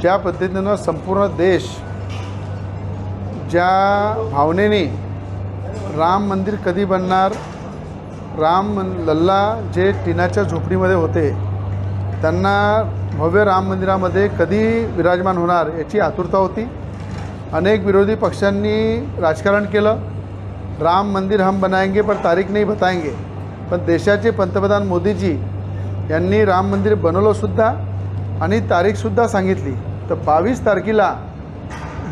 ज्या पद्धतीनं संपूर्ण देश ज्या भावनेने राम मंदिर कधी बनणार राम लल्ला जे टिनाच्या झोपडीमध्ये होते त्यांना भव्य राम मंदिरामध्ये कधी विराजमान होणार याची आतुरता होती. अनेक विरोधी पक्षांनी राजकारण केलं. राम मंदिर हम बनाएंगे पर तारीख नाही बताएंगे. पण देशाचे पंतप्रधान मोदीजी यांनी राम मंदिर बनवलंसुद्धा आणि तारीखसुद्धा सांगितली. तर बावीस तारखेला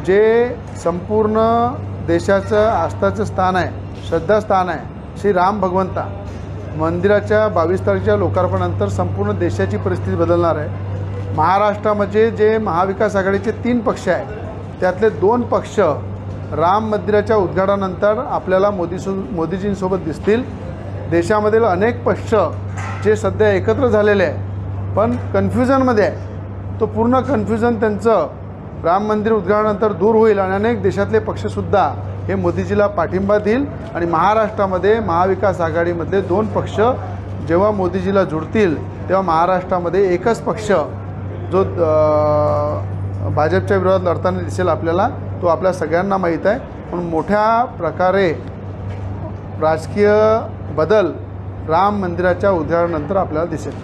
जे संपूर्ण देशाचं आस्थाचं स्थान आहे श्रद्धास्थान आहे श्री राम भगवंता मंदिराच्या बावीस तारखेच्या लोकार्पणानंतर संपूर्ण देशाची परिस्थिती बदलणार आहे. महाराष्ट्रामध्ये जे महाविकास आघाडीचे तीन पक्ष आहे त्यातले दोन पक्ष राम मंदिराच्या उद्घाटनानंतर आपल्याला मोदीसो मोदीजींसोबत दिसतील. देशामधील अनेक पक्ष जे सध्या एकत्र झालेले आहे पण कन्फ्युजनमध्ये आहे तो पूर्ण कन्फ्युजन त्यांचं राम मंदिर उद्घाटनानंतर दूर होईल आणि अनेक देशातले पक्षसुद्धा हे मोदीजीला पाठिंबा देईल आणि महाराष्ट्रामध्ये महाविकास आघाडीमधले दोन पक्ष जेव्हा मोदीजीला जुळतील तेव्हा महाराष्ट्रामध्ये एकच पक्ष जो भाजपच्या विरोधात लढताना दिसेल आपल्याला. तो आपल्या सगळ्यांना माहीत आहे. पण मोठ्या प्रकारे राजकीय बदल राम मंदिराच्या उद्घाटनानंतर आपल्याला दिसेल.